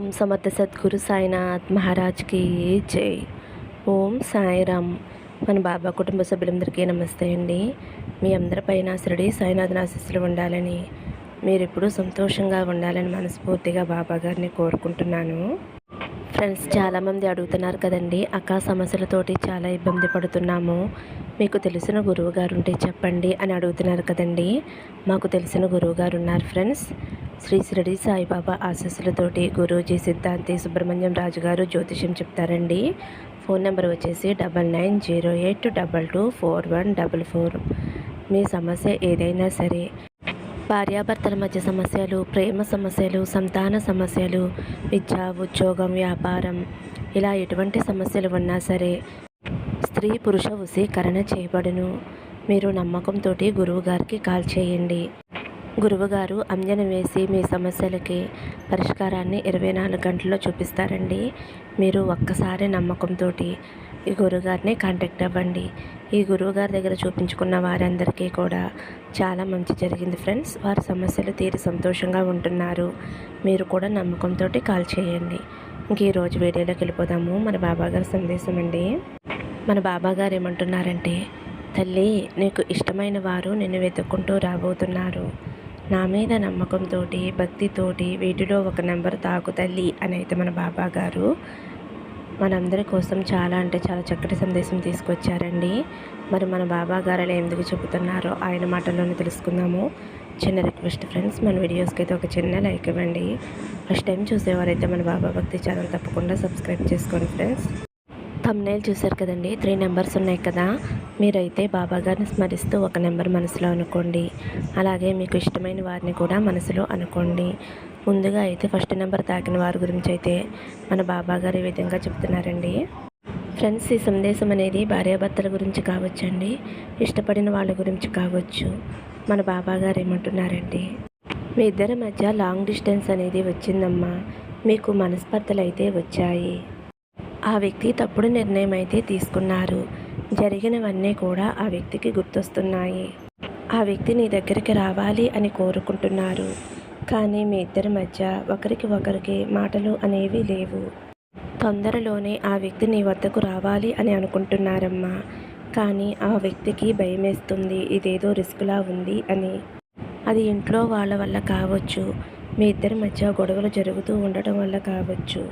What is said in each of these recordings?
ఓం సమర్థ సద్గురు సాయినాథ్ మహారాజ్కి జై. ఓం సాయిరామ్. మన బాబా కుటుంబ సభ్యులందరికీ నమస్తే అండి. మీ అందరిపైన శిరడి సాయినాథ్ ఆశీస్సులు ఉండాలని మీరు ఎప్పుడూ సంతోషంగా ఉండాలని మనస్ఫూర్తిగా బాబా గారిని కోరుకుంటున్నాను. ఫ్రెండ్స్ చాలామంది అడుగుతున్నారు కదండి అక్క సమస్యలతోటి చాలా ఇబ్బంది పడుతున్నాము. మీకు తెలిసిన గురువు గారు ఉంటే చెప్పండి అని అడుగుతున్నారు కదండి. మాకు తెలిసిన గురువు గారు ఉన్నారు ఫ్రెండ్స్. శ్రీ షిరడి సాయిబాబా ఆశీస్సులతోటి గురూజీ సిద్ధాంతి సుబ్రహ్మణ్యం రాజు గారు జ్యోతిష్యం చెప్తారండి. ఫోన్ నెంబర్ వచ్చేసి double nine zero eight double two four one double four. మీ సమస్య ఏదైనా సరే భార్యాభర్తల మధ్య సమస్యలు ప్రేమ సమస్యలు సంతాన సమస్యలు విద్య ఉద్యోగం వ్యాపారం ఇలా ఎటువంటి సమస్యలు ఉన్నా సరే స్త్రీ పురుష వశీకరణ చేయబడును. మీరు నమ్మకంతో గురువుగారికి కాల్ చేయండి. గురువుగారు అంజన వేసి మీ సమస్యలకి పరిష్కారాన్ని ఇరవై నాలుగు గంటల్లో చూపిస్తారండి. మీరు ఒక్కసారి నమ్మకంతో ఈ గురువుగారిని కాంటాక్ట్ అవ్వండి. ఈ గురువుగారి దగ్గర చూపించుకున్న వారందరికీ కూడా చాలా మంచి జరిగింది ఫ్రెండ్స్ వారి సమస్యలు తీరి సంతోషంగా ఉంటున్నారు. మీరు కూడా నమ్మకంతో కాల్ చేయండి. ఇంక ఈరోజు వీడియోలోకి వెళ్ళిపోదాము. మన బాబాగారి సందేశం అండి. మన బాబాగారు ఏమంటున్నారంటే తల్లి నీకు ఇష్టమైన వారు నిన్ను వెతుక్కుంటూ రాబోతున్నారు. నా మీద నమ్మకంతో భక్తితోటి వీటిలో ఒక నెంబర్ తాకు తల్లి అని అయితే మన బాబా గారు మనందరి కోసం చాలా అంటే చాలా చక్కటి సందేశం తీసుకొచ్చారండి. మరి మన బాబా గారు అలా ఎందుకు చెబుతున్నారో ఆయన మాటల్లోనే తెలుసుకుందాము. చిన్న రిక్వెస్ట్ ఫ్రెండ్స్ మన వీడియోస్కి అయితే ఒక చిన్న లైక్ ఇవ్వండి. ఫస్ట్ టైం చూసేవారైతే మన బాబా భక్తి ఛానల్ తప్పకుండా సబ్స్క్రైబ్ చేసుకోండి ఫ్రెండ్స్. తమ్నేల్ చూశారు కదండి త్రీ నెంబర్స్ ఉన్నాయి కదా. మీరైతే బాబా గారిని స్మరిస్తూ ఒక నెంబర్ మనసులో అనుకోండి. అలాగే మీకు ఇష్టమైన వారిని కూడా మనసులో అనుకోండి. ముందుగా అయితే ఫస్ట్ నెంబర్ తాకిన వారి గురించి అయితే మన బాబా గారు ఈ విధంగా చెప్తున్నారండి. ఫ్రెండ్స్ ఈ సందేశం అనేది భార్యాభర్తల గురించి కావచ్చండి ఇష్టపడిన వాళ్ళ గురించి కావచ్చు. మన బాబా గారు ఏమంటున్నారండి మీ ఇద్దరి మధ్య లాంగ్ డిస్టెన్స్ అనేది వచ్చిందమ్మా మీకు మనస్పర్ధలు అయితే వచ్చాయి. ఆ వ్యక్తి తప్పుడు నిర్ణయం అయితే తీసుకున్నారు జరిగినవన్నీ కూడా ఆ వ్యక్తికి గుర్తొస్తున్నాయి. ఆ వ్యక్తి నీ దగ్గరికి రావాలి అని కోరుకుంటున్నారు. కానీ మీ ఇద్దరి మధ్య ఒకరికి ఒకరికి మాటలు అనేవి లేవు. తొందరలోనే ఆ వ్యక్తి నీ వద్దకు రావాలి అని అనుకుంటున్నారమ్మా. కానీ ఆ వ్యక్తికి భయమేస్తుంది. ఇదేదో రిస్క్లా ఉంది అని. అది ఇంట్లో వాళ్ళ వల్ల కావచ్చు. మీ ఇద్దరి మధ్య గొడవలు జరుగుతూ ఉండటం వల్ల కావచ్చు.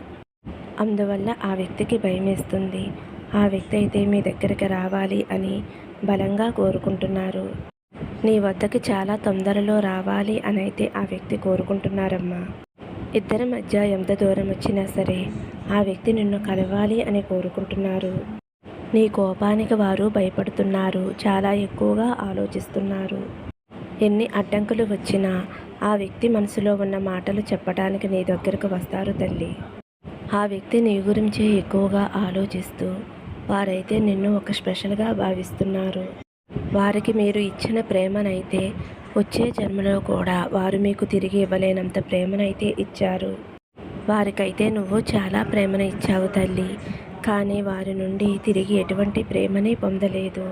అందువల్ల ఆ వ్యక్తికి భయమేస్తుంది. ఆ వ్యక్తి అయితే మీ దగ్గరికి రావాలి అని బలంగా కోరుకుంటున్నారు. నీ వద్దకి చాలా తొందరలో రావాలి అని అయితే ఆ వ్యక్తి కోరుకుంటున్నారమ్మా. ఇద్దరి మధ్య ఎంత దూరం వచ్చినా సరే ఆ వ్యక్తి నిన్ను కలవాలి అని కోరుకుంటున్నారు. నీ కోపానికి వారు భయపడుతున్నారు చాలా ఎక్కువగా ఆలోచిస్తున్నారు. ఎన్ని అడ్డంకులు వచ్చినా ఆ వ్యక్తి మనసులో ఉన్న మాటలు చెప్పడానికి నీ దగ్గరకు వస్తారు తల్లి. ఆ వ్యక్తి నీ గురించే ఎక్కువగా ఆలోచిస్తూ వారైతే నిన్ను ఒక స్పెషల్గా భావిస్తున్నారు. వారికి మీరు ఇచ్చిన ప్రేమనైతే వచ్చే జన్మలో కూడా వారు మీకు తిరిగి ఇవ్వలేనంత ప్రేమనైతే ఇచ్చారు. వారికైతే నువ్వు చాలా ప్రేమను ఇచ్చావు తల్లి కానీ వారి నుండి తిరిగి ఎటువంటి ప్రేమని పొందలేదు.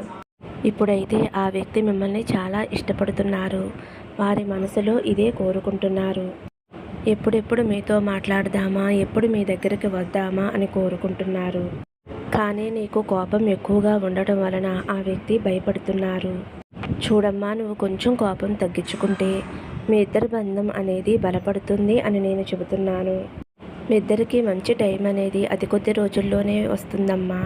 ఇప్పుడైతే ఆ వ్యక్తి మిమ్మల్ని చాలా ఇష్టపడుతున్నారు. వారి మనసులో ఇదే కోరుకుంటున్నారు. ఎప్పుడెప్పుడు మీతో మాట్లాడదామా ఎప్పుడు మీ దగ్గరికి వద్దామా అని కోరుకుంటున్నారు. కానీ నీకు కోపం ఎక్కువగా ఉండటం వలన ఆ వ్యక్తి భయపడుతున్నారు. చూడమ్మా నువ్వు కొంచెం కోపం తగ్గించుకుంటే మీ ఇద్దరి బంధం అనేది బలపడుతుంది అని నేను చెబుతున్నాను. మీ ఇద్దరికి మంచి టైం అనేది అతి కొద్ది రోజుల్లోనే వస్తుందమ్మా.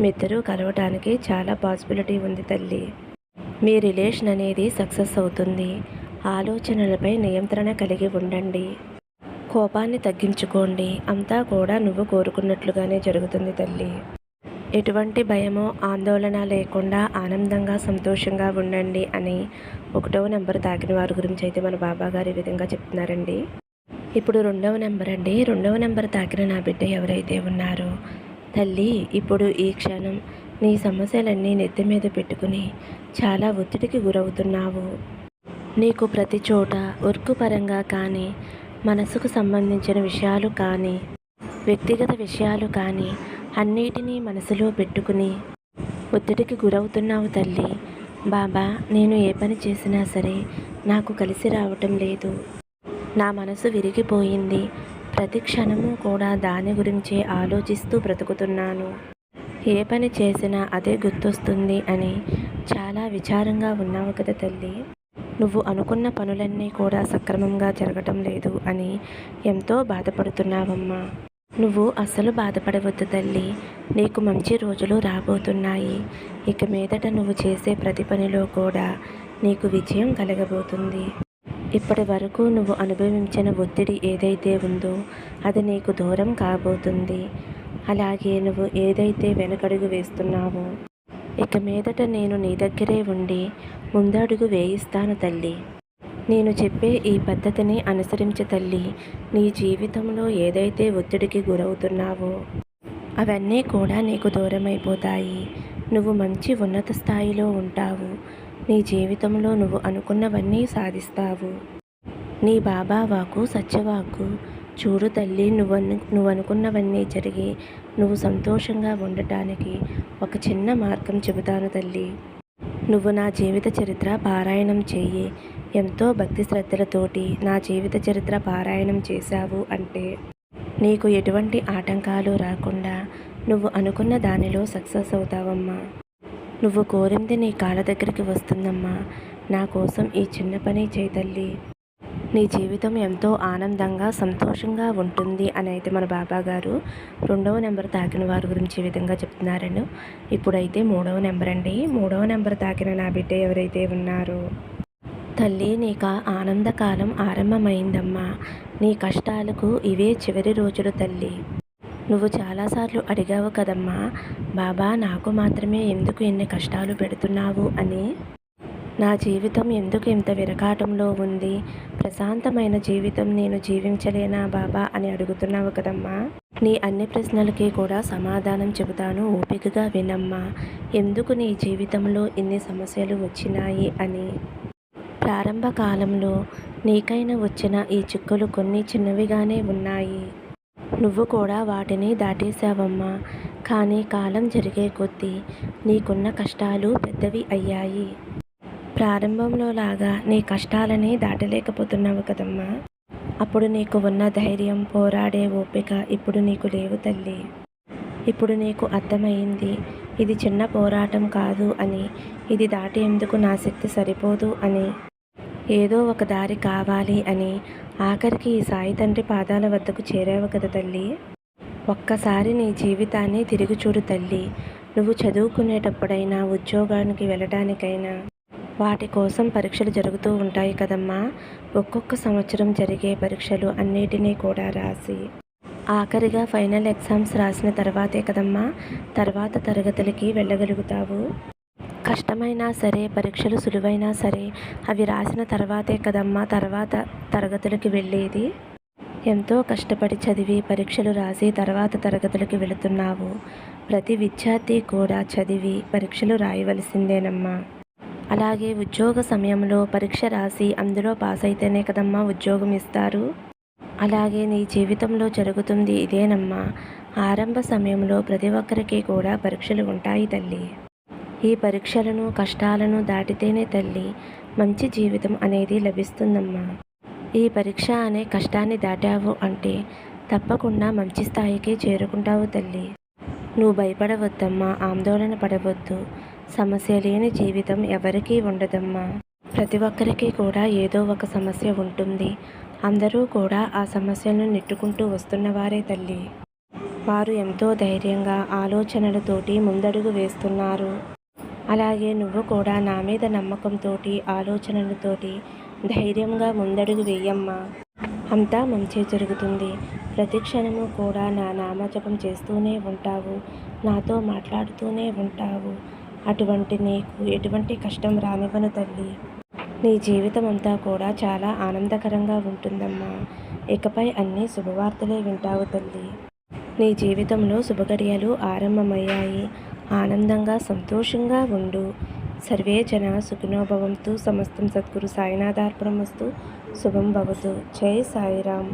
మీ ఇద్దరు కలవటానికి చాలా పాసిబిలిటీ ఉంది తల్లి. మీ రిలేషన్ అనేది సక్సెస్ అవుతుంది. ఆలోచనలపై నియంత్రణ కలిగి ఉండండి. కోపాన్ని తగ్గించుకోండి. అంతా కూడా నువ్వు కోరుకున్నట్లుగానే జరుగుతుంది తల్లి. ఎటువంటి భయమో ఆందోళన లేకుండా ఆనందంగా సంతోషంగా ఉండండి అని ఒకటవ నెంబర్ తాకిన వారి గురించి అయితే మన బాబా గారు ఈ విధంగా చెప్తున్నారండి. ఇప్పుడు రెండవ నెంబర్ అండి. రెండవ నెంబర్ తాకిన నా బిడ్డ ఎవరైతే ఉన్నారో తల్లి ఇప్పుడు ఈ క్షణం నీ సమస్యలన్నీ నెత్తి మీద పెట్టుకుని చాలా ఒత్తిడికి గురవుతున్నావు. నీకు ప్రతి చోట వర్క్ పరంగా కానీ మనసుకు సంబంధించిన విషయాలు కానీ వ్యక్తిగత విషయాలు కానీ అన్నిటినీ మనసులో పెట్టుకుని ఒత్తిడికి గురవుతున్నావు తల్లి. బాబా నేను ఏ పని చేసినా సరే నాకు కలిసి రావటం లేదు. నా మనసు విరిగిపోయింది. ప్రతి క్షణము కూడా దాని గురించే ఆలోచిస్తూ బ్రతుకుతున్నాను. ఏ పని చేసినా అదే గుర్తొస్తుంది అని చాలా విచారంగా ఉన్నావు కదా తల్లి. నువ్వు అనుకున్న పనులన్నీ కూడా సక్రమంగా జరగటం లేదు అని ఎంతో బాధపడుతున్నావమ్మా. నువ్వు అస్సలు బాధపడవద్దు తల్లి. నీకు మంచి రోజులు రాబోతున్నాయి. ఇక మీదట నువ్వు చేసే ప్రతి పనిలో కూడా నీకు విజయం కలగబోతుంది. ఇప్పటి వరకు నువ్వు అనుభవించిన ఒత్తిడి ఏదైతే ఉందో అది నీకు దూరం కాబోతుంది. అలాగే నువ్వు ఏదైతే వెనకడుగు వేస్తున్నావో ఇక మీదట నేను నీ దగ్గరే ఉండి ముందడుగు వేయిస్తాను తల్లి. నేను చెప్పే ఈ పద్ధతిని అనుసరించే తల్లి. నీ జీవితంలో ఏదైతే ఒత్తిడికి గురవుతున్నావో అవన్నీ కూడా నీకు దూరమైపోతాయి. నువ్వు మంచి ఉన్నత స్థాయిలో ఉంటావు. నీ జీవితంలో నువ్వు అనుకున్నవన్నీ సాధిస్తావు. నీ బాబా వాకు సత్యవాకు. చూడు తల్లి నువ్వు నువ్వు అనుకున్నవన్నీ జరిగి నువ్వు సంతోషంగా ఉండటానికి ఒక చిన్న మార్గం చెబుతాను తల్లి. నువ్వు నా జీవిత చరిత్ర పారాయణం చెయ్యి. ఎంతో భక్తి శ్రద్ధలతోటి నా జీవిత చరిత్ర పారాయణం చేశావు అంటే నీకు ఎటువంటి ఆటంకాలు రాకుండా నువ్వు అనుకున్న దానిలో సక్సెస్ అవుతావమ్మా. నువ్వు కోరింది నీ కాళ్ళ దగ్గరికి వస్తుందమ్మా. నా కోసం ఈ చిన్న పని చేతల్లి నీ జీవితం ఎంతో ఆనందంగా సంతోషంగా ఉంటుంది అని అయితే మన బాబా గారు రెండవ నెంబర్ తాకిన వారి గురించి ఈ విధంగా చెప్తున్నారను. ఇప్పుడైతే మూడవ నెంబర్ అండి. మూడవ నెంబర్ తాకిన నా బిడ్డ ఎవరైతే ఉన్నారో తల్లి నీకు ఆనందకాలం ఆరంభమైందమ్మా. నీ కష్టాలకు ఇవే చివరి రోజులు తల్లి. నువ్వు చాలాసార్లు అడిగావు కదమ్మా బాబా నాకు మాత్రమే ఎందుకు ఎన్ని కష్టాలు పెడుతున్నావు? అని. నా జీవితం ఎందుకు ఇంత విరకాటంలో ఉంది? ప్రశాంతమైన జీవితం నేను జీవించలేనా బాబా అని అడుగుతున్నావు కదమ్మా. నీ అన్ని ప్రశ్నలకి కూడా సమాధానం చెబుతాను ఓపికగా వినమ్మా. ఎందుకు నీ జీవితంలో ఇన్ని సమస్యలు వచ్చినాయి? అని. ప్రారంభ కాలంలో నీకైన వచ్చిన ఈ చిక్కులు కొన్ని చిన్నవిగానే ఉన్నాయి. నువ్వు కూడా వాటిని దాటేశావమ్మా. కానీ కాలం జరిగే కొద్దీ నీకున్న కష్టాలు పెద్దవి అయ్యాయి. ప్రారంభంలో లాగా నీ కష్టాలని దాటలేకపోతున్నావు కదమ్మా. అప్పుడు నీకు ఉన్న ధైర్యం పోరాడే ఓపిక ఇప్పుడు నీకు లేవు తల్లి. ఇప్పుడు నీకు అర్థమైంది ఇది చిన్న పోరాటం కాదు అని ఇది దాటేందుకు నా శక్తి సరిపోదు అని ఏదో ఒక దారి కావాలి అని ఆఖరికి ఈ సాయి తండ్రి పాదాల వద్దకు చేరావు కదా తల్లి. ఒక్కసారి నీ జీవితాన్ని తిరిగి చూడు తల్లి. నువ్వు చదువుకునేటప్పుడైనా ఉద్యోగానికి వెళ్ళడానికైనా వాటి కోసం పరీక్షలు జరుగుతూ ఉంటాయి కదమ్మా. ఒక్కొక్క సంవత్సరం జరిగే పరీక్షలు అన్నిటినీ కూడా రాసి ఆఖరిగా ఫైనల్ ఎగ్జామ్స్ రాసిన తర్వాతే కదమ్మా. తర్వాత తరగతులకి వెళ్ళగలుగుతావు. కష్టమైనా సరే పరీక్షలు సులువైనా సరే అవి రాసిన తర్వాతే కదమ్మా తర్వాత తరగతులకి వెళ్ళేది. ఎంతో కష్టపడి చదివి పరీక్షలు రాసి తర్వాత తరగతులకి వెళుతున్నావు. ప్రతి విద్యార్థి కూడా చదివి పరీక్షలు రాయవలసిందేనమ్మా. అలాగే ఉద్యోగ సమయంలో పరీక్ష రాసి అందులో పాస్ అయితేనే కదమ్మా ఉద్యోగం ఇస్తారు. అలాగే నీ జీవితంలో జరుగుతుంది ఇదేనమ్మా. ఆరంభ సమయంలో ప్రతి ఒక్కరికి కూడా పరీక్షలు ఉంటాయి తల్లి. ఈ పరీక్షలను కష్టాలను దాటితేనే తల్లి మంచి జీవితం అనేది లభిస్తుందమ్మా. ఈ పరీక్ష అనే కష్టాన్ని దాటావు అంటే తప్పకుండా మంచి స్థాయికి చేరుకుంటావు తల్లి. నువ్వు భయపడవద్దమ్మా ఆందోళన పడవద్దు. సమస్య లేని జీవితం ఎవరికీ ఉండదమ్మా. ప్రతి ఒక్కరికి కూడా ఏదో ఒక సమస్య ఉంటుంది. అందరూ కూడా ఆ సమస్యలను నెట్టుకుంటూ వస్తున్నవారే తల్లి. వారు ఎంతో ధైర్యంగా ఆలోచనలతోటి ముందడుగు వేస్తున్నారు. అలాగే నువ్వు కూడా నా మీద నమ్మకంతోటి ఆలోచనలతోటి ధైర్యంగా ముందడుగు వేయమ్మా. అంతా మంచి జరుగుతుంది. ప్రతి క్షణము కూడా నా నామజపం చేస్తూనే ఉంటావు. నాతో మాట్లాడుతూనే ఉంటావు. అటువంటి నీకు ఎటువంటి కష్టం రానివ్వను తల్లి. నీ జీవితం అంతా కూడా చాలా ఆనందకరంగా ఉంటుందమ్మా. ఇకపై అన్ని శుభవార్తలే వింటావు తల్లి. నీ జీవితంలో శుభగడియలు ఆరంభమయ్యాయి. ఆనందంగా సంతోషంగా ఉండు. సర్వే జన సుఖినోభవంతు. సమస్తం సద్గురు సాయినాథార్పణమస్తు. శుభం భవతు. జై సాయిరామ్.